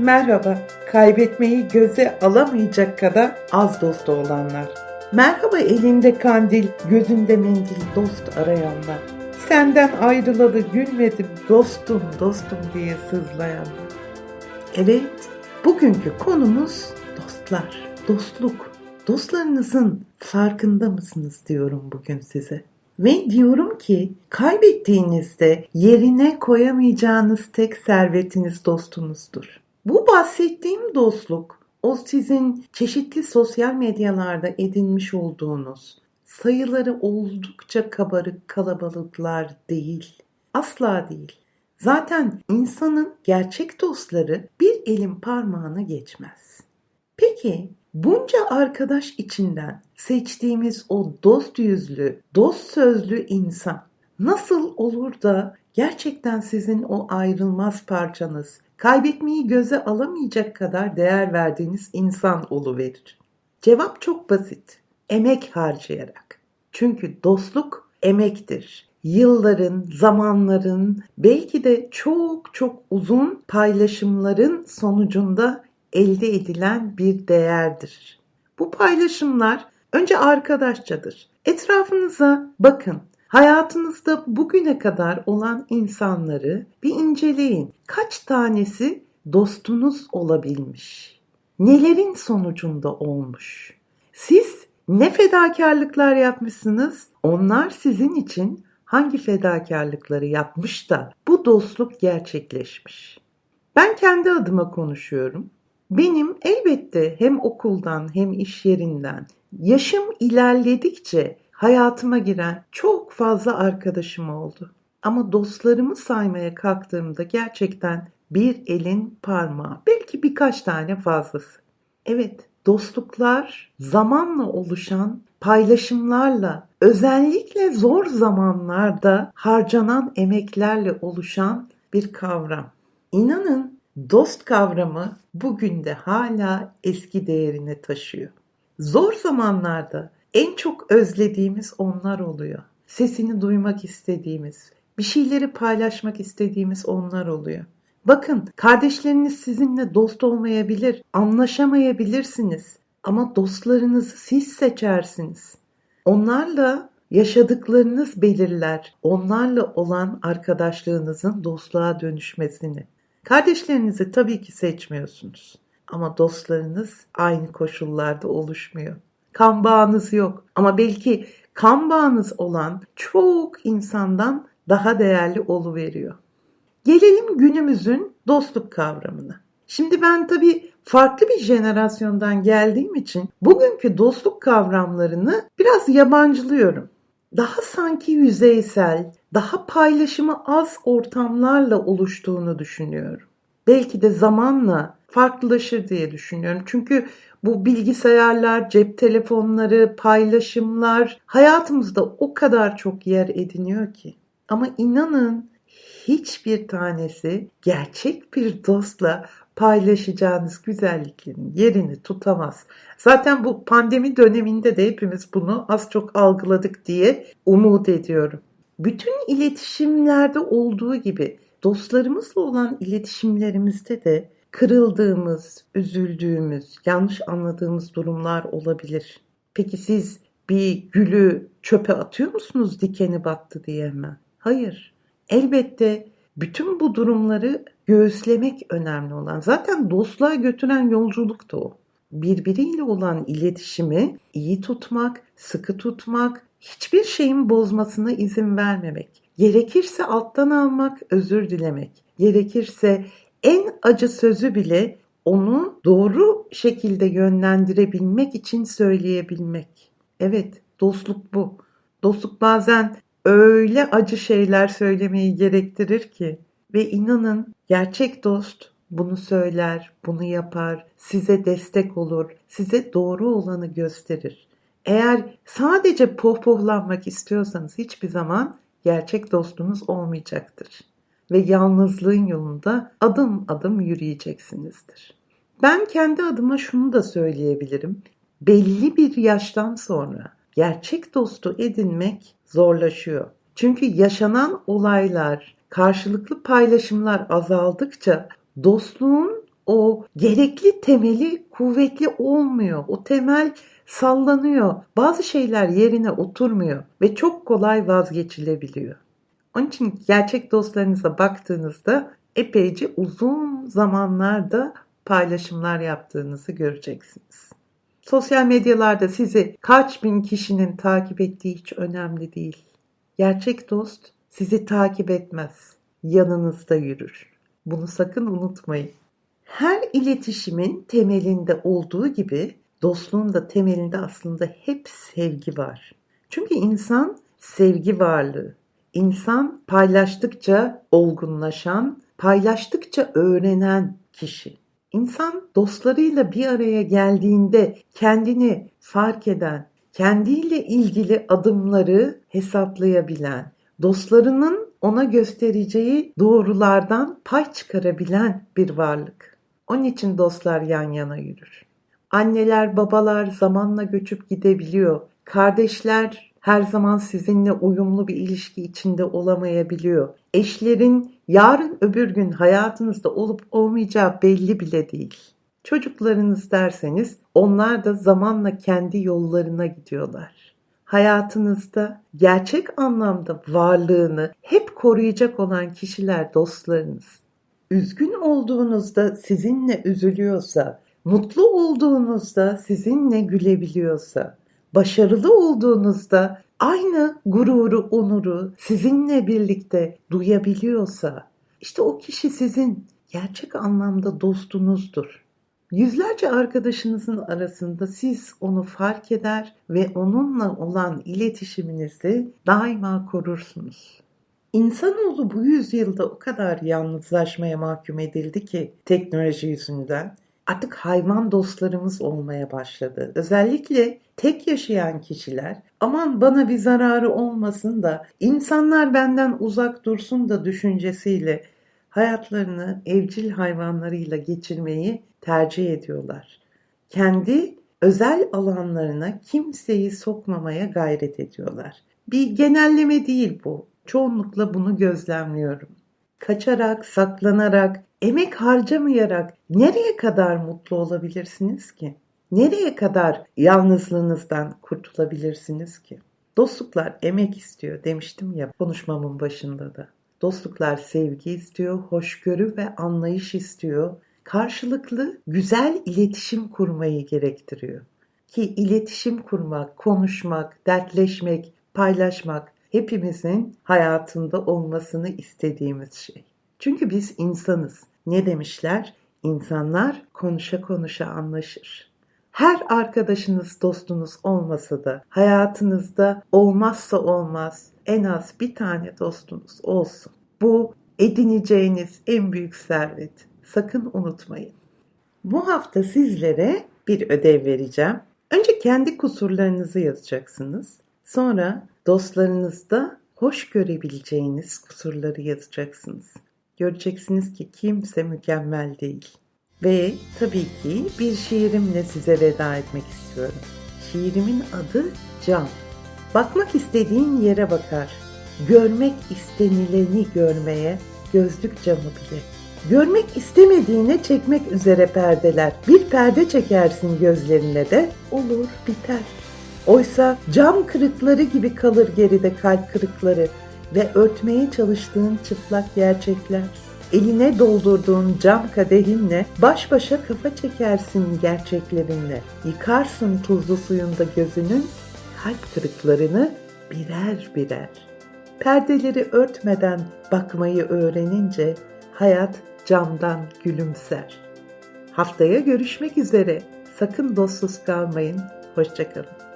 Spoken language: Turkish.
Merhaba, kaybetmeyi göze alamayacak kadar az dostu olanlar. Merhaba elinde kandil, gözünde mendil dost arayanlar. Senden ayrılalı gülmedim dostum dostum diye sızlayanlar. Evet, bugünkü konumuz dostlar, dostluk. Dostlarınızın farkında mısınız diyorum bugün size. Ve diyorum ki kaybettiğinizde yerine koyamayacağınız tek servetiniz dostunuzdur. Bu bahsettiğim dostluk o sizin çeşitli sosyal medyalarda edinmiş olduğunuz sayıları oldukça kabarık kalabalıklar değil. Asla değil. Zaten insanın gerçek dostları bir elin parmağına geçmez. Peki bunca arkadaş içinden seçtiğimiz o dost yüzlü, dost sözlü insan nasıl olur da gerçekten sizin o ayrılmaz parçanız, kaybetmeyi göze alamayacak kadar değer verdiğiniz insan oluverir? Cevap çok basit. Emek harcayarak. Çünkü dostluk emektir. Yılların, zamanların, belki de çok çok uzun paylaşımların sonucunda elde edilen bir değerdir. Bu paylaşımlar önce arkadaşçadır. Etrafınıza bakın. Hayatınızda bugüne kadar olan insanları bir inceleyin. Kaç tanesi dostunuz olabilmiş? Nelerin sonucunda olmuş? Siz ne fedakarlıklar yapmışsınız? Onlar sizin için hangi fedakarlıkları yapmış da bu dostluk gerçekleşmiş? Ben kendi adıma konuşuyorum. Benim elbette hem okuldan hem iş yerinden yaşım ilerledikçe hayatıma giren çok fazla arkadaşım oldu. Ama dostlarımı saymaya kalktığımda gerçekten bir elin parmağı, belki birkaç tane fazlası. Evet, dostluklar zamanla oluşan paylaşımlarla, özellikle zor zamanlarda harcanan emeklerle oluşan bir kavram. İnanın dost kavramı bugün de hala eski değerini taşıyor. Zor zamanlarda en çok özlediğimiz onlar oluyor. Sesini duymak istediğimiz, bir şeyleri paylaşmak istediğimiz onlar oluyor. Bakın kardeşleriniz sizinle dost olmayabilir, anlaşamayabilirsiniz ama dostlarınızı siz seçersiniz. Onlarla yaşadıklarınız belirler onlarla olan arkadaşlığınızın dostluğa dönüşmesini. Kardeşlerinizi tabii ki seçmiyorsunuz ama dostlarınız aynı koşullarda oluşmuyor. Kan bağınız yok ama belki kan bağınız olan çok insandan daha değerli oluveriyor. Gelelim günümüzün dostluk kavramına. Şimdi ben tabii farklı bir jenerasyondan geldiğim için bugünkü dostluk kavramlarını biraz yabancılıyorum. Daha sanki yüzeysel, daha paylaşımı az ortamlarla oluştuğunu düşünüyorum. Belki de zamanla farklılaşır diye düşünüyorum. Çünkü bu bilgisayarlar, cep telefonları, paylaşımlar hayatımızda o kadar çok yer ediniyor ki. Ama inanın hiçbir tanesi gerçek bir dostla paylaşacağınız güzelliklerin yerini tutamaz. Zaten bu pandemi döneminde de hepimiz bunu az çok algıladık diye umut ediyorum. Bütün iletişimlerde olduğu gibi dostlarımızla olan iletişimlerimizde de kırıldığımız, üzüldüğümüz, yanlış anladığımız durumlar olabilir. Peki siz bir gülü çöpe atıyor musunuz dikeni battı diye hemen? Hayır. Elbette bütün bu durumları göğüslemek önemli olan. Zaten dostluğa götüren yolculuk da o. Birbiriyle olan iletişimi iyi tutmak, sıkı tutmak, hiçbir şeyin bozmasına izin vermemek. Gerekirse alttan almak, özür dilemek. Gerekirse en acı sözü bile onu doğru şekilde yönlendirebilmek için söyleyebilmek. Evet, dostluk bu. Dostluk bazen öyle acı şeyler söylemeyi gerektirir ki ve inanın gerçek dost bunu söyler, bunu yapar, size destek olur, size doğru olanı gösterir. Eğer sadece pohpohlanmak istiyorsanız hiçbir zaman gerçek dostunuz olmayacaktır ve yalnızlığın yolunda adım adım yürüyeceksinizdir. Ben kendi adıma şunu da söyleyebilirim. Belli bir yaştan sonra gerçek dostu edinmek zorlaşıyor. Çünkü yaşanan olaylar, karşılıklı paylaşımlar azaldıkça dostluğun o gerekli temeli kuvvetli olmuyor. O temel sallanıyor. Bazı şeyler yerine oturmuyor ve çok kolay vazgeçilebiliyor. Onun için gerçek dostlarınıza baktığınızda epeyce uzun zamanlarda paylaşımlar yaptığınızı göreceksiniz. Sosyal medyalarda sizi kaç bin kişinin takip ettiği hiç önemli değil. Gerçek dost sizi takip etmez, yanınızda yürür. Bunu sakın unutmayın. Her iletişimin temelinde olduğu gibi dostluğun da temelinde aslında hep sevgi var. Çünkü insan sevgi varlığı. İnsan paylaştıkça olgunlaşan, paylaştıkça öğrenen kişi. İnsan dostlarıyla bir araya geldiğinde kendini fark eden, kendiyle ilgili adımları hesaplayabilen, dostlarının ona göstereceği doğrulardan pay çıkarabilen bir varlık. Onun için dostlar yan yana yürür. Anneler, babalar zamanla göçüp gidebiliyor. Kardeşler her zaman sizinle uyumlu bir ilişki içinde olamayabiliyor. Eşlerin yarın öbür gün hayatınızda olup olmayacağı belli bile değil. Çocuklarınız derseniz onlar da zamanla kendi yollarına gidiyorlar. Hayatınızda gerçek anlamda varlığını hep koruyacak olan kişiler dostlarınız. Üzgün olduğunuzda sizinle üzülüyorsa, mutlu olduğunuzda sizinle gülebiliyorsa, başarılı olduğunuzda aynı gururu, onuru sizinle birlikte duyabiliyorsa, işte o kişi sizin gerçek anlamda dostunuzdur. Yüzlerce arkadaşınızın arasında siz onu fark eder ve onunla olan iletişiminizi daima korursunuz. İnsanoğlu bu yüzyılda o kadar yalnızlaşmaya mahkum edildi ki teknoloji yüzünden artık hayvan dostlarımız olmaya başladı. Özellikle tek yaşayan kişiler aman bana bir zararı olmasın da insanlar benden uzak dursun da düşüncesiyle hayatlarını evcil hayvanlarıyla geçirmeyi tercih ediyorlar. Kendi özel alanlarına kimseyi sokmamaya gayret ediyorlar. Bir genelleme değil bu. Çoğunlukla bunu gözlemliyorum. Kaçarak, saklanarak, emek harcamayarak nereye kadar mutlu olabilirsiniz ki? Nereye kadar yalnızlığınızdan kurtulabilirsiniz ki? Dostluklar emek istiyor demiştim ya konuşmamın başında da. Dostluklar sevgi istiyor, hoşgörü ve anlayış istiyor. Karşılıklı güzel iletişim kurmayı gerektiriyor. Ki iletişim kurmak, konuşmak, dertleşmek, paylaşmak hepimizin hayatında olmasını istediğimiz şey. Çünkü biz insanız. Ne demişler? İnsanlar konuşa konuşa anlaşır. Her arkadaşınız, dostunuz olmasa da hayatınızda olmazsa olmaz en az bir tane dostunuz olsun. Bu edineceğiniz en büyük servet. Sakın unutmayın. Bu hafta sizlere bir ödev vereceğim. Önce kendi kusurlarınızı yazacaksınız. Sonra dostlarınızda hoş görebileceğiniz kusurları yazacaksınız. Göreceksiniz ki kimse mükemmel değil. Ve tabii ki bir şiirimle size veda etmek istiyorum. Şiirimin adı Can. Bakmak istediğin yere bakar. Görmek istenileni görmeye gözlük camı bile. Görmek istemediğine çekmek üzere perdeler. Bir perde çekersin gözlerine de olur biter. Oysa cam kırıkları gibi kalır geride kalp kırıkları ve örtmeye çalıştığın çıplak gerçekler. Eline doldurduğun cam kadehinle baş başa kafa çekersin gerçeklerinle. Yıkarsın tuzlu suyunda gözünün kalp kırıklarını birer birer. Perdeleri örtmeden bakmayı öğrenince hayat camdan gülümser. Haftaya görüşmek üzere. Sakın dostsuz kalmayın. Hoşçakalın.